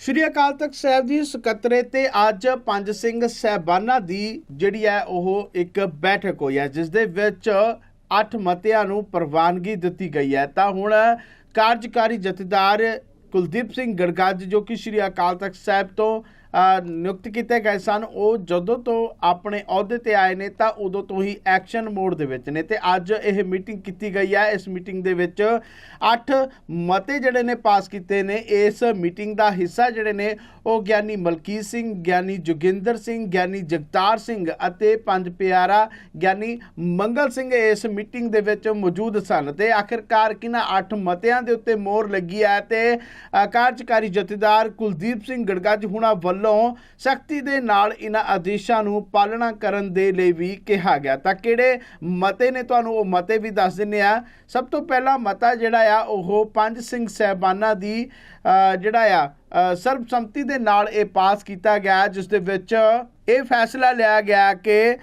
ਸ਼੍ਰੀ ਅਕਾਲ ਤਖਤ ਸਾਹਿਬ ਦੀ ਸਕੱਤਰੇ ਤੇ ਅੱਜ ਪੰਜ ਸਿੰਘ ਸਹਿਬਾਨਾਂ ਦੀ ਜਿਹੜੀ ਹੈ ਉਹ ਇੱਕ ਬੈਠਕ ਹੋਈ ਹੈ, ਜਿਸ ਦੇ ਵਿੱਚ ਅੱਠ ਮਤਿਆਂ ਨੂੰ ਪ੍ਰਵਾਨਗੀ ਦਿੱਤੀ ਗਈ ਹੈ। ਤਾਂ ਹੁਣ ਕਾਰਜਕਾਰੀ ਜਥੇਦਾਰ ਕੁਲਦੀਪ ਸਿੰਘ ਗੜਗੱਜ, ਜੋ ਕਿ ਸ਼੍ਰੀ ਅਕਾਲ ਤਖਤ ਸਾਹਿਬ ਤੋਂ ਨਿਯੁਕਤ ਕੀਤੇ ਗਏ ਸਨ, ਉਹ ਜਦੋਂ ਤੋਂ ਆਪਣੇ ਅਹੁਦੇ ਤੇ ਆਏ ਨੇ ਤਾਂ ਉਦੋਂ ਤੋਂ ਹੀ ਐਕਸ਼ਨ ਮੋਡ ਦੇ ਵਿੱਚ ਨੇ ਤੇ ਅੱਜ ਇਹ ਮੀਟਿੰਗ ਕੀਤੀ ਗਈ ਹੈ ਇਸ ਮੀਟਿੰਗ ਦੇ ਵਿੱਚ ਅੱਠ ਮਤੇ ਜਿਹੜੇ ਨੇ ਪਾਸ ਕੀਤੇ ਨੇ। ਇਸ ਮੀਟਿੰਗ ਦਾ ਹਿੱਸਾ ਜਿਹੜੇ ਨੇ ਉਹ ਗਿਆਨੀ ਮਲਕੀਤ ਸਿੰਘ, ਗਿਆਨੀ ਜੋਗਿੰਦਰ ਸਿੰਘ, ਗਿਆਨੀ ਜਗਤਾਰ ਸਿੰਘ ਅਤੇ ਪੰਜ ਪਿਆਰਾ ਗਿਆਨੀ ਮੰਗਲ ਸਿੰਘ ਇਸ ਮੀਟਿੰਗ ਦੇ ਵਿੱਚ ਮੌਜੂਦ ਸਨ ਤੇ ਆਖਿਰਕਾਰ ਕਿਨਾਂ ਅੱਠ ਮਤਿਆਂ ਦੇ ਉੱਤੇ ਮੋਹਰ ਲੱਗੀ ਹੈ ਤੇ ਕਾਰਜਕਾਰੀ ਜਥੇਦਾਰ ਕੁਲਦੀਪ ਸਿੰਘ ਗੜਗੱਜ ਹੁਣਾ ਵੱਲੋਂ ਸਖਤੀ ਦੇ ਨਾਲ ਇਹਨਾਂ ਆਦੇਸ਼ਾਂ ਨੂੰ ਪਾਲਣਾ ਕਰਨ ਦੇ ਲਈ ਵੀ ਕਿਹਾ ਗਿਆ। ਤਾਂ ਕਿਹੜੇ ਮਤੇ ਨੇ ਤੁਹਾਨੂੰ ਉਹ ਮਤੇ ਵੀ ਦੱਸ ਦਿੰਨੇ ਆ ਸਭ ਤੋਂ ਪਹਿਲਾ ਮਤਾ ਜਿਹੜਾ ਆ, ਉਹ ਪੰਜ ਸਿੰਘ ਸਹਿਬਾਨਾਂ ਦੀ ਜਿਹੜਾ ਆ ਸਰਬਸੰਮਤੀ ਦੇ ਨਾਲ ਇਹ ਪਾਸ ਕੀਤਾ ਗਿਆ, ਜਿਸ ਦੇ ਵਿੱਚ ਇਹ ਫੈਸਲਾ ਲਿਆ ਗਿਆ ਕਿ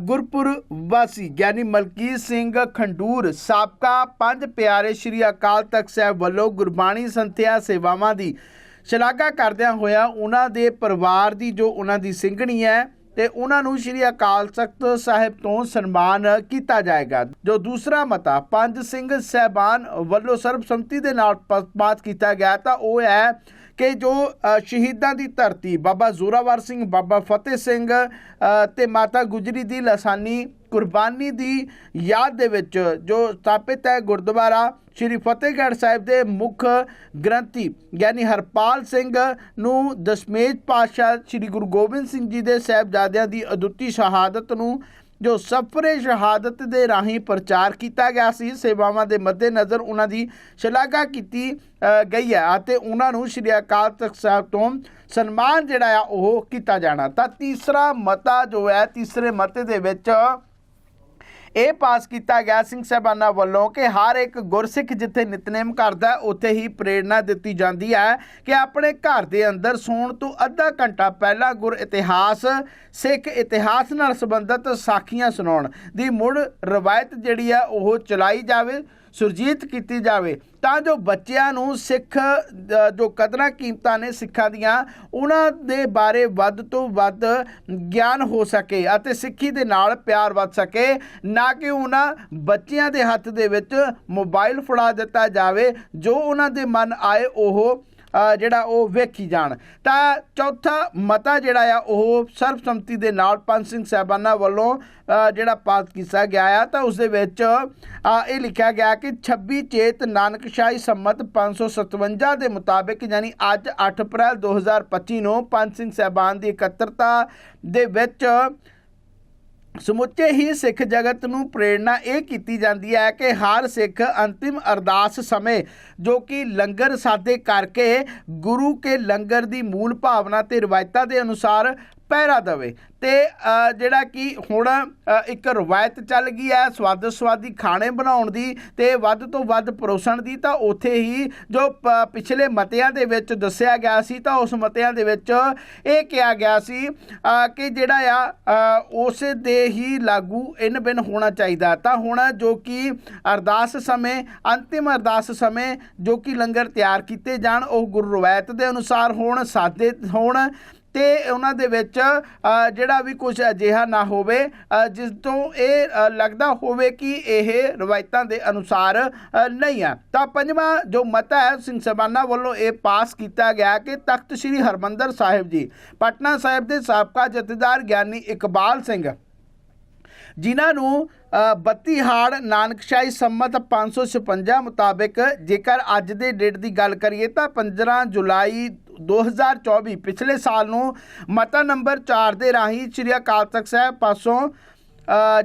ਗੁਰਪੁਰ ਵਾਸੀ ਗਿਆਨੀ ਮਲਕੀਤ ਸਿੰਘ ਖੰਡੂਰ, ਸਾਬਕਾ ਪੰਜ ਪਿਆਰੇ ਸ਼੍ਰੀ ਅਕਾਲ ਤਖਤ ਸਾਹਿਬ ਵੱਲੋਂ ਗੁਰਬਾਣੀ ਸੰਥਿਆ ਸੇਵਾਵਾਂ ਦੀ ਸ਼ਲਾਘਾ ਕਰਦਿਆਂ ਹੋਇਆ ਉਹਨਾਂ ਦੇ ਪਰਿਵਾਰ ਦੀ ਜੋ ਉਹਨਾਂ ਦੀ ਸਿੰਘਣੀ ਹੈ ਤੇ ਉਹਨਾਂ ਨੂੰ ਸ਼੍ਰੀ ਅਕਾਲ ਤਖਤ ਸਾਹਿਬ ਤੋਂ ਸਨਮਾਨ ਕੀਤਾ ਜਾਏਗਾ ਜੋ ਦੂਸਰਾ ਮਤਾ ਪੰਜ ਸਿੰਘ ਸਹਿਬਾਨ ਵੱਲੋਂ ਸਰਬਸੰਮਤੀ ਦੇ ਨਾਲ ਪ- ਪਾਸ ਕੀਤਾ ਗਿਆ ਤਾਂ ਉਹ ਹੈ ਕਿ ਜੋ ਸ਼ਹੀਦਾਂ ਦੀ ਧਰਤੀ ਬਾਬਾ ਜ਼ੋਰਾਵਰ ਸਿੰਘ ਬਾਬਾ ਫਤਿਹ ਸਿੰਘ ਅ, ਤੇ ਮਾਤਾ ਗੁਜਰੀ ਦੀ ਲਸਾਨੀ ਕੁਰਬਾਨੀ ਦੀ ਯਾਦ ਦੇ ਵਿੱਚ ਜੋ ਸਥਾਪਿਤ ਹੈ ਗੁਰਦੁਆਰਾ ਸ਼੍ਰੀ ਫਤਿਹਗੜ੍ਹ ਸਾਹਿਬ ਦੇ ਮੁੱਖ ਗ੍ਰੰਥੀ ਗਿਆਨੀ ਹਰਪਾਲ ਸਿੰਘ ਨੂੰ ਦਸ਼ਮੇਸ਼ ਪਾਤਸ਼ਾਹ ਸ਼੍ਰੀ ਗੁਰੂ ਗੋਬਿੰਦ ਸਿੰਘ ਜੀ ਦੇ ਸਾਹਿਬਜ਼ਾਦਿਆਂ ਦੀ ਅਦੁੱਤੀ ਸ਼ਹਾਦਤ ਨੂੰ, ਜੋ ਸਫਰੇ ਸ਼ਹਾਦਤ ਦੇ ਰਾਹੀਂ ਪ੍ਰਚਾਰ ਕੀਤਾ ਗਿਆ ਸੀ, ਸੇਵਾਵਾਂ ਦੇ ਮੱਦੇਨਜ਼ਰ ਉਹਨਾਂ ਦੀ ਸ਼ਲਾਘਾ ਕੀਤੀ ਗਈ ਹੈ ਅਤੇ ਉਹਨਾਂ ਨੂੰ ਸ਼੍ਰੀ ਅਕਾਲ ਤਖਤ ਸਾਹਿਬ ਤੋਂ ਸਨਮਾਨ ਜਿਹੜਾ ਆ ਉਹ ਕੀਤਾ ਜਾਣਾ। ਤਾਂ ਤੀਸਰਾ ਮਤਾ ਜੋ ਹੈ, ਤੀਸਰੇ ਮਤੇ ਦੇ ਵਿੱਚ ਇਹ ਪਾਸ ਕੀਤਾ ਗਿਆ ਸਿੰਘ ਸਾਹਿਬਾਨਾਂ ਵੱਲੋਂ ਕਿ ਹਰ ਇੱਕ ਗੁਰਸਿੱਖ ਜਿੱਥੇ ਨਿਤਨੇਮ ਕਰਦਾ ਉੱਥੇ ਹੀ ਪ੍ਰੇਰਣਾ ਦਿੱਤੀ ਜਾਂਦੀ ਹੈ ਕਿ ਆਪਣੇ ਘਰ ਦੇ ਅੰਦਰ ਸੌਣ ਤੋਂ ਅੱਧਾ ਘੰਟਾ ਪਹਿਲਾਂ ਗੁਰ ਇਤਿਹਾਸ, ਸਿੱਖ ਇਤਿਹਾਸ ਨਾਲ ਸੰਬੰਧਿਤ ਸਾਖੀਆਂ ਸੁਣਾਉਣ ਦੀ ਮੁੜ ਰਵਾਇਤ ਜਿਹੜੀ ਆ ਉਹ ਚਲਾਈ ਜਾਵੇ। ਸੁਰਜੀਤ ਕੀਤੀ ਜਾਵੇ, ਤਾਂ ਜੋ ਬੱਚਿਆਂ ਨੂੰ ਸਿੱਖ ਜੋ ਕਦਰਾਂ ਕੀਮਤਾਂ ਨੇ ਸਿੱਖਾਂ ਦੀਆਂ, ਉਹਨਾਂ ਦੇ ਬਾਰੇ ਵੱਧ ਤੋਂ ਵੱਧ ਗਿਆਨ ਹੋ ਸਕੇ ਅਤੇ ਸਿੱਖੀ ਦੇ ਨਾਲ ਪਿਆਰ ਵੱਧ ਸਕੇ, ਨਾ ਕਿ ਉਹਨਾਂ ਬੱਚਿਆਂ ਦੇ ਹੱਥ ਦੇ ਵਿੱਚ ਮੋਬਾਈਲ ਫੜਾ ਦਿੱਤਾ ਜਾਵੇ, ਜੋ ਉਹਨਾਂ ਦੇ ਮਨ ਆਏ ਉਹ ਜਿਹੜਾ ਉਹ ਵੇਖੀ ਜਾਣ। ਤਾਂ ਚੌਥਾ ਮਤਾ ਜਿਹੜਾ ਆ, ਉਹ ਸਰਬਸੰਮਤੀ ਦੇ ਨਾਲ ਪੰਜ ਸਿੰਘ ਸਾਹਿਬਾਨਾਂ ਵੱਲੋਂ ਜਿਹੜਾ ਪਾਸ ਕੀਤਾ ਗਿਆ ਆ। ਤਾਂ ਉਸ ਦੇ ਵਿੱਚ ਇਹ ਲਿਖਿਆ ਗਿਆ ਕਿ 26 ਚੇਤ ਨਾਨਕਸ਼ਾਹੀ ਸੰਮਤ 557 ਦੇ ਮੁਤਾਬਿਕ ਯਾਨੀ ਅੱਜ 8 ਅਪ੍ਰੈਲ 2025 ਨੂੰ ਪੰਜ ਸਿੰਘ ਸਾਹਿਬਾਨ ਦੀ ਇਕੱਤਰਤਾ ਦੇ ਵਿੱਚ ਸਮੁੱਚੇ ਹੀ ਸਿੱਖ ਜਗਤ ਨੂੰ ਪ੍ਰੇਰਣਾ ਇਹ ਕੀਤੀ ਜਾਂਦੀ ਹੈ ਕਿ ਹਰ ਸਿੱਖ ਅੰਤਿਮ ਅਰਦਾਸ ਸਮੇਂ ਜੋ ਕਿ ਲੰਗਰ ਸਾਦੇ ਕਰਕੇ ਗੁਰੂ ਕੇ ਲੰਗਰ ਦੀ ਮੂਲ ਭਾਵਨਾ ਤੇ ਰਵਾਇਤਾਂ ਦੇ ਅਨੁਸਾਰ ਪਹਿਰਾ ਦੇਵੇ। ਤੇ ਜਿਹੜਾ ਕਿ ਹੁਣ ਇੱਕ ਰਵਾਇਤ ਚੱਲ ਗਈ ਹੈ ਸਵਾਦ ਸਵਾਦੀ ਖਾਣੇ ਬਣਾਉਣ ਦੀ ਤੇ ਵੱਧ ਤੋਂ ਵੱਧ ਪਰੋਸਣ ਦੀ ਤਾਂ ਉੱਥੇ ਹੀ ਜੋ ਪਿਛਲੇ ਮਤਿਆਂ ਦੇ ਵਿੱਚ ਦੱਸਿਆ ਗਿਆ ਸੀ ਤਾਂ ਉਸ ਮਤਿਆਂ ਦੇ ਵਿੱਚ ਇਹ ਕਿਹਾ ਗਿਆ ਸੀ ਕਿ ਜਿਹੜਾ ਆ ਅ, ਉਸੇ ਦੇ ਹੀ ਲਾਗੂ ਇਨ ਬਿਨ ਹੋਣਾ ਚਾਹੀਦਾ। ਤਾਂ ਹੁਣ ਜੋ ਕਿ ਅਰਦਾਸ ਸਮੇਂ ਅੰਤਿਮ ਅਰਦਾਸ ਸਮੇਂ ਜੋ ਕਿ ਲੰਗਰ ਤਿਆਰ ਕੀਤੇ ਜਾਣ ਉਹ ਗੁਰੂ ਰਵਾਇਤ ਦੇ ਅਨੁਸਾਰ ਹੋਣ ਸਾਦੇ ਹੋਣ ਤੇ ਉਹਨਾਂ ਦੇ ਵਿੱਚ ਜਿਹੜਾ ਵੀ ਕੁਝ ਅਜਿਹਾ ਨਾ ਹੋਵੇ ਜਿਸ ਤੋਂ ਇਹ ਲੱਗਦਾ ਹੋਵੇ ਕਿ ਇਹ ਰਵਾਇਤਾਂ ਦੇ ਅਨੁਸਾਰ ਨਹੀਂ ਹੈ ਤਾਂ ਪੰਜਵਾਂ ਜੋ ਮਤਾ ਹੈ ਸਿੰਘ ਸਭਾਨਾ ਵੱਲੋਂ ਇਹ ਪਾਸ ਕੀਤਾ ਗਿਆ ਕਿ ਤਖਤ ਸ੍ਰੀ ਹਰਮੰਦਰ ਸਾਹਿਬ ਜੀ ਪਟਨਾ ਸਾਹਿਬ ਦੇ ਸਾਬਕਾ ਜਥੇਦਾਰ ਗਿਆਨੀ ਇਕਬਾਲ ਸਿੰਘ ਜਿਨ੍ਹਾਂ ਨੂੰ ਅ, 32 ਹਾੜ ਨਾਨਕਸ਼ਾਹੀ ਸੰਮਤ 556 ਮੁਤਾਬਕ ਜੇਕਰ ਅੱਜ ਦੇ ਡੇਟ ਦੀ ਗੱਲ ਕਰੀਏ ਤਾਂ 15 ਜੁਲਾਈ 2024 ਪਿਛਲੇ ਸਾਲ ਨੂੰ ਮਤਾ ਨੰਬਰ 4 ਦੇ ਰਾਹੀਂ ਸ੍ਰੀ ਅਕਾਲ ਤਖਤ ਸਾਹਿਬ ਪਾਸੋਂ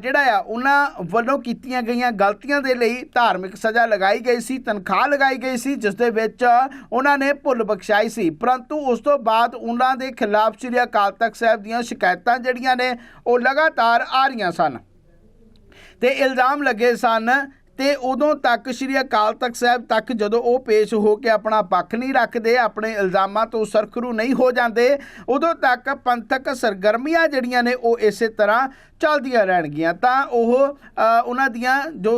ਜਿਹੜਾ ਆ, ਉਹਨਾਂ ਵੱਲੋਂ ਕੀਤੀਆਂ ਗਈਆਂ ਗਲਤੀਆਂ ਦੇ ਲਈ ਧਾਰਮਿਕ ਸਜ਼ਾ ਲਗਾਈ ਗਈ ਸੀ, ਤਨਖਾਹ ਲਗਾਈ ਗਈ ਸੀ, ਜਿਸ ਦੇ ਵਿੱਚ ਉਹਨਾਂ ਨੇ ਭੁੱਲ ਬਖਸ਼ਾਈ ਸੀ। ਪਰੰਤੂ ਉਸ ਤੋਂ ਬਾਅਦ ਉਹਨਾਂ ਦੇ ਖਿਲਾਫ ਸ੍ਰੀ ਅਕਾਲ ਤਖਤ ਸਾਹਿਬ ਦੀਆਂ ਸ਼ਿਕਾਇਤਾਂ ਜਿਹੜੀਆਂ ਨੇ, ਉਹ ਲਗਾਤਾਰ ਆ ਰਹੀਆਂ ਸਨ। ਤੇ ਇਲਜ਼ਾਮ ਲੱਗੇ ਸਨ ਤੇ ਉਦੋਂ ਤੱਕ ਸ੍ਰੀ ਅਕਾਲ ਤਖਤ ਸਾਹਿਬ ਤੱਕ ਜਦੋਂ ਉਹ ਪੇਸ਼ ਹੋ ਕੇ ਆਪਣਾ ਪੱਖ ਨਹੀਂ ਰੱਖਦੇ, ਆਪਣੇ ਇਲਜ਼ਾਮਾਂ ਤੋਂ ਸਰਖਰੂ ਨਹੀਂ ਹੋ ਜਾਂਦੇ, ਉਦੋਂ ਤੱਕ ਪੰਥਕ ਸਰਗਰਮੀਆਂ ਜਿਹੜੀਆਂ ਨੇ ਉਹ ਇਸੇ ਤਰ੍ਹਾਂ ਚੱਲਦੀਆਂ ਰਹਿਣਗੀਆਂ ਤਾਂ ਉਹ ਉਹਨਾਂ ਦੀਆਂ ਜੋ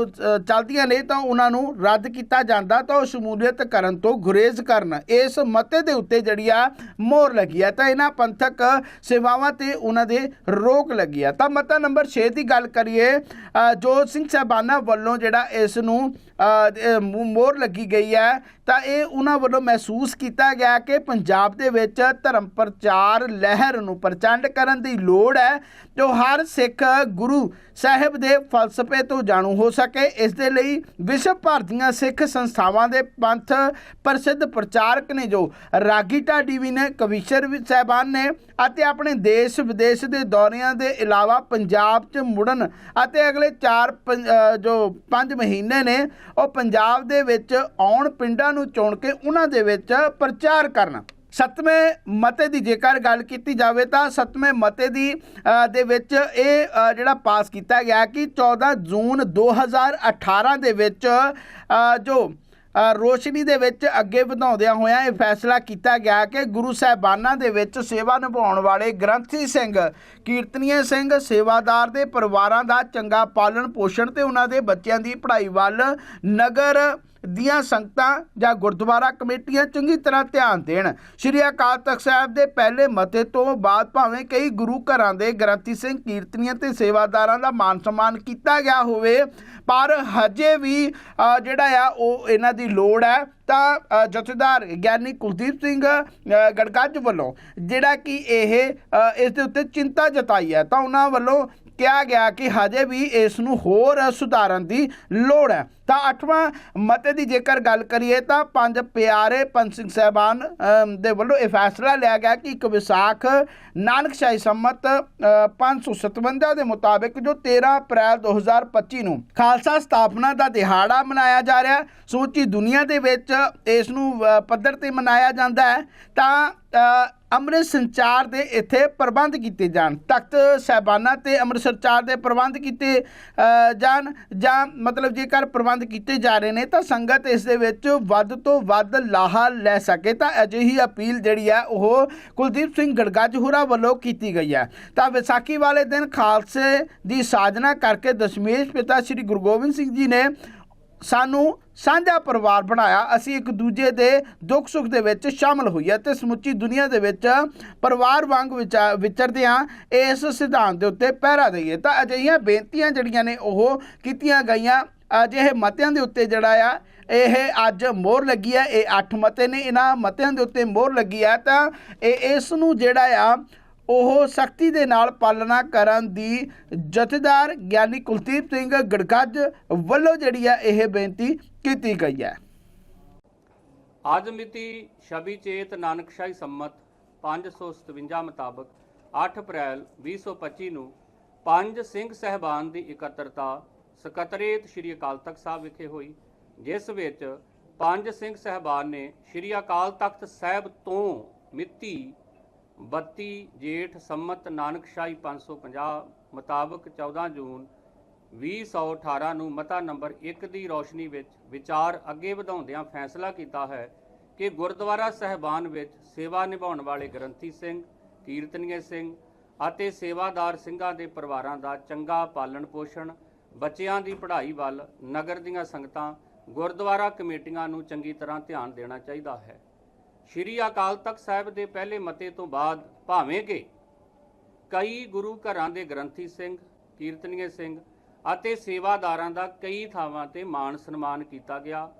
ਚੱਲਦੀਆਂ ਨੇ ਤਾਂ ਉਹਨਾਂ ਨੂੰ ਰੱਦ ਕੀਤਾ ਜਾਂਦਾ ਤਾਂ ਉਹ ਸ਼ਮੂਲੀਅਤ ਕਰਨ ਤੋਂ ਗੁਰੇਜ਼ ਕਰਨ। ਇਸ ਮਤੇ ਦੇ ਉੱਤੇ ਜਿਹੜੀ ਆ ਮੋਹਰ ਲੱਗੀ ਆ ਤਾਂ ਇਹਨਾਂ ਪੰਥਕ ਸੇਵਾਵਾਂ ਤੇ ਉਹਨਾਂ ਦੇ ਰੋਕ ਲੱਗੀ ਆ। ਤਾਂ ਮਤਾ ਨੰਬਰ 6 ਦੀ ਗੱਲ ਕਰੀਏ ਅ, ਜੋਤ ਸਿੰਘ ਸਾਹਿਬਾਨਾ ਵੱਲੋਂ ਜਿਹੜਾ ਇਸ ਨੂੰ ਮੋਹਰ ਲੱਗੀ ਗਈ ਹੈ, ਤਾਂ ਇਹ ਉਹਨਾਂ ਵੱਲੋਂ ਮਹਿਸੂਸ ਕੀਤਾ ਗਿਆ ਕਿ ਪੰਜਾਬ ਦੇ ਵਿੱਚ ਧਰਮ ਪ੍ਰਚਾਰ, ਲਹਿਰ ਨੂੰ ਪ੍ਰਚੰਡ ਕਰਨ ਦੀ ਲੋੜ ਹੈ, ਜੋ ਹਰ ਸਿੱਖ ਗੁਰੂ ਸਾਹਿਬ ਦੇ ਫਲਸਫੇ ਤੋਂ ਜਾਣੂ ਹੋ ਸਕੇ। ਇਸ ਦੇ ਲਈ ਵਿਸ਼ਵ ਭਰ ਦੀਆਂ ਸਿੱਖ ਸੰਸਥਾਵਾਂ ਦੇ ਪੰਥ ਪ੍ਰਸਿੱਧ ਪ੍ਰਚਾਰਕ ਨੇ ਜੋ ਰਾਗੀ ਢਾਡੀ ਵੀ ਨੇ ਕਵੀਸ਼ਰ ਵੀ ਸਾਹਿਬਾਨ ਨੇ ਅਤੇ ਆਪਣੇ ਦੇਸ਼ ਵਿਦੇਸ਼ ਦੇ ਦੌਰਿਆਂ ਦੇ ਇਲਾਵਾ ਪੰਜਾਬ 'ਚ ਮੁੜਨ ਅਤੇ ਅਗਲੇ 4 ਜੋ 5 ਮਹੀਨੇ ਨੇ ਉਹ ਪੰਜਾਬ ਦੇ ਵਿੱਚ ਆਉਣ ਪਿੰਡਾਂ ਨੂੰ ਚੁਣ ਕੇ ਉਹਨਾਂ ਦੇ ਵਿੱਚ ਪ੍ਰਚਾਰ ਕਰਨਾ। ਸੱਤਵੇਂ ਮਤੇ ਦੀ ਜੇਕਰ ਗੱਲ ਕੀਤੀ ਜਾਵੇ ਤਾਂ ਸੱਤਵੇਂ ਮਤੇ ਦੀ ਦੇ ਵਿੱਚ ਇਹ ਜਿਹੜਾ ਪਾਸ ਕੀਤਾ ਗਿਆ ਕਿ 14 ਜੂਨ 2018 ਦੇ ਵਿੱਚ ਜੋ ਰੋਸ਼ਨੀ ਦੇ ਵਿੱਚ ਅੱਗੇ ਵਧਾਉਂਦਿਆਂ ਹੋਇਆਂ ਇਹ ਫੈਸਲਾ ਕੀਤਾ ਗਿਆ ਕਿ ਗੁਰੂ ਸਾਹਿਬਾਨਾਂ ਦੇ ਵਿੱਚ ਸੇਵਾ ਨਿਭਾਉਣ ਵਾਲੇ ਗ੍ਰੰਥੀ ਸਿੰਘ, ਕੀਰਤਨੀਏ ਸਿੰਘ, ਸੇਵਾਦਾਰ ਦੇ ਪਰਿਵਾਰਾਂ ਦਾ ਚੰਗਾ ਪਾਲਣ ਪੋਸ਼ਣ ਤੇ ਉਹਨਾਂ ਦੇ ਬੱਚਿਆਂ ਦੀ ਪੜ੍ਹਾਈ ਵੱਲ ਨਗਰ ਦੀਆਂ ਸੰਗਤਾਂ ਜਾਂ ਗੁਰਦੁਆਰਾ ਕਮੇਟੀਆਂ ਚੰਗੀ ਤਰ੍ਹਾਂ ਧਿਆਨ ਦੇਣ। ਸ਼੍ਰੀ ਅਕਾਲ ਤਖਤ ਸਾਹਿਬ ਦੇ ਪਹਿਲੇ ਮਤੇ ਤੋਂ ਬਾਅਦ ਭਾਵੇਂ ਕਈ ਗੁਰੂ ਘਰਾਂ ਦੇ ਗ੍ਰੰਥੀ ਸਿੰਘ ਕੀਰਤਨੀਆਂ ਤੇ ਸੇਵਾਦਾਰਾਂ ਦਾ ਮਾਨ ਸਨਮਾਨ ਕੀਤਾ ਗਿਆ ਹੋਵੇ, ਪਰ ਹਜੇ ਵੀ ਜਿਹੜਾ ਆ, ਉਹ ਇਹਨਾਂ ਦੀ ਲੋੜ ਹੈ। ਤਾਂ ਜਥੇਦਾਰ ਗਿਆਨੀ ਕੁਲਦੀਪ ਸਿੰਘ ਗੜਗੱਜ ਵੱਲੋਂ ਜਿਹੜਾ ਕਿ ਇਹ ਇਸ ਦੇ ਉੱਤੇ ਚਿੰਤਾ ਜਤਾਈ ਹੈ। ਤਾਂ ਉਹਨਾਂ ਵੱਲੋਂ ਕਿਹਾ ਗਿਆ ਕਿ ਹਜੇ ਵੀ ਇਸ ਨੂੰ ਹੋਰ ਸੁਧਾਰਨ ਦੀ ਲੋੜ ਹੈ। ਤਾਂ ਅੱਠਵਾਂ ਮਤੇ ਦੀ ਜੇਕਰ ਗੱਲ ਕਰੀਏ ਤਾਂ ਪੰਜ ਪਿਆਰੇ ਪੰਜ ਸਿੰਘ ਸਾਹਿਬਾਨ ਦੇ ਵੱਲੋਂ ਇਹ ਫੈਸਲਾ ਲਿਆ ਗਿਆ ਕਿ ਇੱਕ ਵਿਸਾਖ ਨਾਨਕਸ਼ਾਹੀ ਸੰਮਤ ਅ, 557 ਦੇ ਮੁਤਾਬਿਕ ਜੋ 13 ਅਪ੍ਰੈਲ 2025 ਨੂੰ ਖਾਲਸਾ ਸਥਾਪਨਾ ਦਾ ਦਿਹਾੜਾ ਮਨਾਇਆ ਜਾ ਰਿਹਾ ਹੈ ਸਮੁੱਚੀ ਦੁਨੀਆ ਦੇ ਵਿੱਚ ਇਸ ਨੂੰ ਪੱਧਰ ਤੇ ਮਨਾਇਆ ਜਾਂਦਾ ਹੈ ਤਾਂ ਅੰਮ੍ਰਿਤ ਸੰਚਾਰ ਦੇ ਇੱਥੇ ਪ੍ਰਬੰਧ ਕੀਤੇ ਜਾਣ। ਤਖਤ ਸਾਹਿਬਾਨਾਂ ਤੇ ਅੰਮ੍ਰਿਤ ਸੰਚਾਰ ਦੇ ਪ੍ਰਬੰਧ ਕੀਤੇ ਜਾਣ ਜਾਂ ਮਤਲਬ ਜੇਕਰ ਪ੍ਰਬੰਧ ਕੀਤੇ ਜਾ ਰਹੇ ਨੇ ਤਾਂ ਸੰਗਤ ਇਸ ਦੇ ਵਿੱਚ ਵੱਧ ਤੋਂ ਵੱਧ ਲਾਹਾ ਲੈ ਸਕੇ। ਤਾਂ ਅਜਿਹੀ ਅਪੀਲ ਜਿਹੜੀ ਹੈ, ਉਹ ਕੁਲਦੀਪ ਸਿੰਘ ਗੜਗੱਜ ਹੋਰਾਂ ਵੱਲੋਂ ਕੀਤੀ ਗਈ ਹੈ। ਤਾਂ ਵਿਸਾਖੀ ਵਾਲੇ ਦਿਨ ਖਾਲਸੇ ਦੀ ਸਾਜਨਾ ਕਰਕੇ ਦਸ਼ਮੇਸ਼ ਪਿਤਾ ਸ੍ਰੀ ਗੁਰੂ ਗੋਬਿੰਦ ਸਿੰਘ ਜੀ ਨੇ ਸਾਨੂੰ ਸਾਂਝਾ ਪਰਿਵਾਰ ਬਣਾਇਆ, ਅਸੀਂ ਇੱਕ ਦੂਜੇ ਦੇ ਦੁੱਖ ਸੁੱਖ ਦੇ ਵਿੱਚ ਸ਼ਾਮਲ ਹੋਈਏ ਤੇ ਸਮੁੱਚੀ ਦੁਨੀਆ ਦੇ ਵਿੱਚ ਪਰਿਵਾਰ ਵਾਂਗ ਵਿਚਾ- ਵਿਚਰਦੇ ਹਾਂ, ਇਸ ਸਿਧਾਂਤ ਦੇ ਉੱਤੇ ਪਹਿਰਾ ਦਈਏ। ਤਾਂ ਅਜਿਹੀਆਂ ਬੇਨਤੀਆਂ ਜਿਹੜੀਆਂ ਨੇ ਉਹ ਕੀਤੀਆਂ ਗਈਆਂ। ਅਜਿਹੇ ਮਤਿਆਂ ਦੇ ਉੱਤੇ ਜਿਹੜਾ ਆ, ਇਹ ਅੱਜ ਮੋਹਰ ਲੱਗੀ ਹੈ, ਇਹ 8 ਮਤੇ ਨੇ, ਇਹਨਾਂ ਮਤਿਆਂ ਦੇ ਉੱਤੇ ਮੋਹਰ ਲੱਗੀ ਹੈ। ਤਾਂ ਇਹ ਇਸ ਨੂੰ ਜਿਹੜਾ ਆ ਉਹ ਸਖਤੀ ਦੇ ਨਾਲ ਪਾਲਣਾ ਕਰਨ ਦੀ ਜਥੇਦਾਰ ਗਿਆਨੀ ਕੁਲਦੀਪ ਸਿੰਘ ਗੜਗੱਜ ਵੱਲੋਂ ਜਿਹੜੀ ਹੈ ਇਹ ਬੇਨਤੀ ਕੀਤੀ ਗਈ ਹੈ। ਅੱਜ ਮਿਤੀ ਛਵੀ ਚੇਤ ਨਾਨਕਸ਼ਾਹੀ ਸੰਮਤ 557 ਮੁਤਾਬਕ 8 ਅਪ੍ਰੈਲ 2025 ਨੂੰ ਪੰਜ ਸਿੰਘ ਸਹਿਬਾਨ ਦੀ ਇਕੱਤਰਤਾ ਸਕੱਤਰੇਤ ਸ੍ਰੀ ਅਕਾਲ ਤਖਤ ਸਾਹਿਬ ਵਿਖੇ ਹੋਈ, ਜਿਸ ਵਿੱਚ ਪੰਜ ਸਿੰਘ ਸਹਿਬਾਨ ਨੇ ਸ੍ਰੀ ਅਕਾਲ ਤਖਤ ਸਾਹਿਬ ਤੋਂ ਮਿਤੀ 32 ਜੇਠ ਸੰਮਤ ਨਾਨਕਸ਼ਾਹੀ 550 ਮੁਤਾਬਕ 14 ਜੂਨ 2018 ਨੂੰ ਮਤਾ ਨੰਬਰ 1 ਦੀ ਰੋਸ਼ਨੀ ਵਿੱਚ ਵਿਚਾਰ ਅੱਗੇ ਵਧਾਉਂਦਿਆਂ ਫੈਸਲਾ ਕੀਤਾ ਹੈ ਕਿ ਗੁਰਦੁਆਰਾ ਸਹਿਬਾਨ ਵਿੱਚ ਸੇਵਾ ਨਿਭਾਉਣ ਵਾਲੇ ਗ੍ਰੰਥੀ ਸਿੰਘ, ਕੀਰਤਨੀਏ ਸਿੰਘ ਅਤੇ ਸੇਵਾਦਾਰ ਸਿੰਘਾਂ ਦੇ ਪਰਿਵਾਰਾਂ ਦਾ ਚੰਗਾ ਪਾਲਣ ਪੋਸ਼ਣ, ਬੱਚਿਆਂ ਦੀ ਪੜ੍ਹਾਈ ਵੱਲ ਨਗਰ ਦੀਆਂ ਸੰਗਤਾਂ ਗੁਰਦੁਆਰਾ ਕਮੇਟੀਆਂ ਨੂੰ ਚੰਗੀ ਤਰ੍ਹਾਂ ਧਿਆਨ ਦੇਣਾ ਚਾਹੀਦਾ ਹੈ। ਸ਼੍ਰੀ ਅਕਾਲ ਤਖਤ ਸਾਹਿਬ ਦੇ ਪਹਿਲੇ ਮਤੇ ਤੋਂ ਬਾਅਦ ਭਾਵੇਂ ਕਿ ਕਈ ਗੁਰੂ ਘਰਾਂ ਦੇ ਗ੍ਰੰਥੀ ਸਿੰਘ, ਕੀਰਤਨੀਏ ਸਿੰਘ ਅਤੇ ਸੇਵਾਦਾਰਾਂ ਦਾ ਕਈ ਥਾਵਾਂ ਤੇ ਮਾਣ ਸਨਮਾਨ ਕੀਤਾ ਗਿਆ।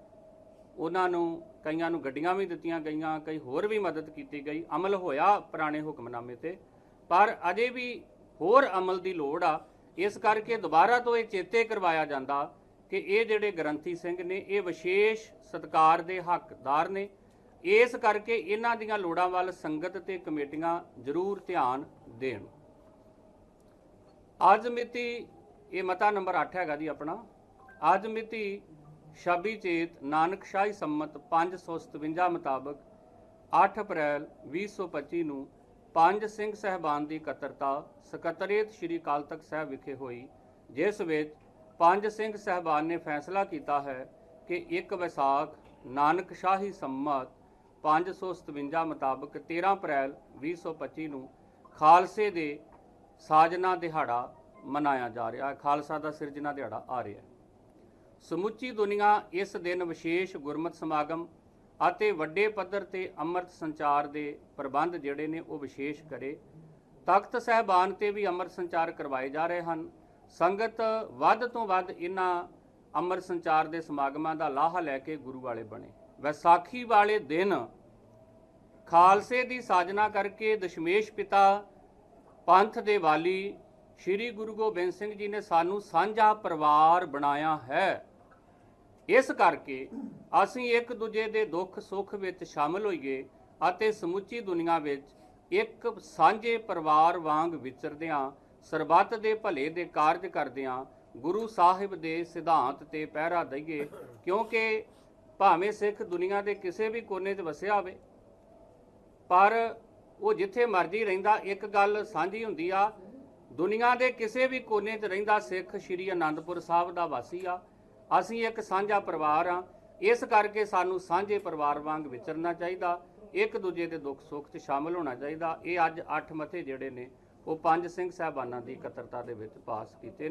ਉਹਨਾਂ ਨੂੰ ਕਈਆਂ ਨੂੰ ਗੱਡੀਆਂ ਵੀ ਦਿੱਤੀਆਂ ਗਈਆਂ, ਕਈ ਹੋਰ ਵੀ ਮਦਦ ਕੀਤੀ ਗਈ। ਅਮਲ ਹੋਇਆ ਪੁਰਾਣੇ ਹੁਕਮਨਾਮੇ ਤੇ। ਪਰ ਅਜੇ ਵੀ ਹੋਰ ਅਮਲ ਦੀ ਲੋੜ ਆ। ਇਸ ਕਰਕੇ ਦੁਬਾਰਾ ਤੋਂ ਇਹ ਚੇਤੇ ਕਰਵਾਇਆ ਜਾਂਦਾ ਕਿ ਇਹ ਜਿਹੜੇ ਗ੍ਰੰਥੀ ਸਿੰਘ ਨੇ, ਇਹ ਵਿਸ਼ੇਸ਼ ਸਤਕਾਰ ਦੇ ਹੱਕਦਾਰ ਨੇ। ਇਸ ਕਰਕੇ ਇਹਨਾਂ ਦੀਆਂ ਲੋੜਾਂ ਵੱਲ ਸੰਗਤ ਤੇ ਕਮੇਟੀਆਂ ਜ਼ਰੂਰ ਧਿਆਨ ਦੇਣ। ਅੱਜ ਮਿਤੀ ਇਹ ਮਤਾ ਨੰਬਰ 8 ਹੈਗਾ ਜੀ ਆਪਣਾ। ਅੱਜ ਮਿਤੀ 26 ਚੇਤ, ਨਾਨਕ ਸ਼ਾਹੀ ਸੰਮਤ 557 ਮੁਤਾਬਕ 8 ਅਪ੍ਰੈਲ 2025 ਨੂੰ ਪੰਜ ਸਿੰਘ ਸਹਿਬਾਨ ਦੀ ਇਕੱਤਰਤਾ ਸਕੱਤਰੇਤ ਸ੍ਰੀ ਅਕਾਲ ਤਖਤ ਸਾਹਿਬ ਵਿਖੇ ਹੋਈ, ਜਿਸ ਵਿੱਚ ਪੰਜ ਸਿੰਘ ਸਹਿਬਾਨ ਨੇ ਫੈਸਲਾ ਕੀਤਾ ਹੈ ਕਿ 1 ਵਿਸਾਖ ਨਾਨਕ ਸ਼ਾਹੀ ਸੰਮਤ 557 ਮੁਤਾਬਕ 13 ਅਪ੍ਰੈਲ 2025 ਨੂੰ ਖਾਲਸੇ ਦੇ ਸਾਜਨਾ ਦਿਹਾੜਾ ਮਨਾਇਆ ਜਾ ਰਿਹਾ ਹੈ। ਖਾਲਸਾ ਦਾ ਸਿਰਜਣਾ ਦਿਹਾੜਾ ਆ ਰਿਹਾ ਹੈ। ਸਮੁੱਚੀ ਦੁਨੀਆ ਇਸ ਦਿਨ ਵਿਸ਼ੇਸ਼ ਗੁਰਮਤ ਸਮਾਗਮ ਅਤੇ ਵੱਡੇ ਪੱਧਰ ਤੇ ਅੰਮ੍ਰਿਤ ਸੰਚਾਰ ਦੇ ਪ੍ਰਬੰਧ ਜਿਹੜੇ ਨੇ ਉਹ ਵਿਸ਼ੇਸ਼ ਕਰੇ। ਤਖਤ ਸਹਿਬਾਨ ਤੇ ਵੀ ਅੰਮ੍ਰਿਤ ਸੰਚਾਰ ਕਰਵਾਏ ਜਾ ਰਹੇ ਹਨ। ਸੰਗਤ ਵੱਧ ਤੋਂ ਵੱਧ ਇਹਨਾਂ ਅੰਮ੍ਰਿਤ ਸੰਚਾਰ ਦੇ ਸਮਾਗਮਾਂ ਦਾ ਲਾਹਾ ਲੈ ਕੇ ਗੁਰੂ ਵਾਲੇ ਬਣੇ। ਵਿਸਾਖੀ ਵਾਲੇ ਦਿਨ ਖਾਲਸੇ ਦੀ ਸਾਜਨਾ ਕਰਕੇ ਦਸ਼ਮੇਸ਼ ਪਿਤਾ ਪੰਥ ਦੇ ਵਾਲੀ ਸ੍ਰੀ ਗੁਰੂ ਗੋਬਿੰਦ ਸਿੰਘ ਜੀ ਨੇ ਸਾਨੂੰ ਸਾਂਝਾ ਪਰਿਵਾਰ ਬਣਾਇਆ ਹੈ। ਇਸ ਕਰਕੇ ਅਸੀਂ ਇੱਕ ਦੂਜੇ ਦੇ ਦੁੱਖ ਸੁੱਖ ਵਿੱਚ ਸ਼ਾਮਲ ਹੋਈਏ ਅਤੇ ਸਮੁੱਚੀ ਦੁਨੀਆ ਵਿੱਚ ਇੱਕ ਸਾਂਝੇ ਪਰਿਵਾਰ ਵਾਂਗ ਵਿਚਰਦਿਆਂ ਸਰਬੱਤ ਦੇ ਭਲੇ ਦੇ ਕਾਰਜ ਕਰਦਿਆਂ ਗੁਰੂ ਸਾਹਿਬ ਦੇ ਸਿਧਾਂਤ ਤੇ ਪਹਿਰਾ ਦਈਏ, ਕਿਉਂਕਿ ਭਾਵੇਂ ਸਿੱਖ ਦੁਨੀਆ ਦੇ ਕਿਸੇ ਵੀ ਕੋਨੇ 'ਚ ਵਸਿਆ ਹੋਵੇ, ਪਰ ਉਹ ਜਿੱਥੇ ਮਰਜ਼ੀ ਰਹਿੰਦਾ, ਇੱਕ ਗੱਲ ਸਾਂਝੀ ਹੁੰਦੀ ਆ, ਦੁਨੀਆ ਦੇ ਕਿਸੇ ਵੀ ਕੋਨੇ 'ਚ ਰਹਿੰਦਾ ਸਿੱਖ ਸ਼੍ਰੀ ਅਨੰਦਪੁਰ ਸਾਹਿਬ ਦਾ ਵਾਸੀ ਆ। ਅਸੀਂ ਇੱਕ ਸਾਂਝਾ ਪਰਿਵਾਰ ਆ। ਇਸ ਕਰਕੇ ਸਾਨੂੰ ਸਾਂਝੇ ਪਰਿਵਾਰ ਵਾਂਗ ਵਿਚਰਨਾ ਚਾਹੀਦਾ, ਇੱਕ ਦੂਜੇ ਦੇ ਦੁੱਖ ਸੁੱਖ 'ਚ ਸ਼ਾਮਲ ਹੋਣਾ ਚਾਹੀਦਾ। ਇਹ ਅੱਜ ਅੱਠ ਮਤੇ ਜਿਹੜੇ ਨੇ, ਉਹ ਪੰਜ ਸਿੰਘ ਸਾਹਿਬਾਨਾਂ ਦੀ ਇਕੱਤਰਤਾ ਦੇ ਵਿੱਚ ਪਾਸ ਕੀਤੇ ਨੇ।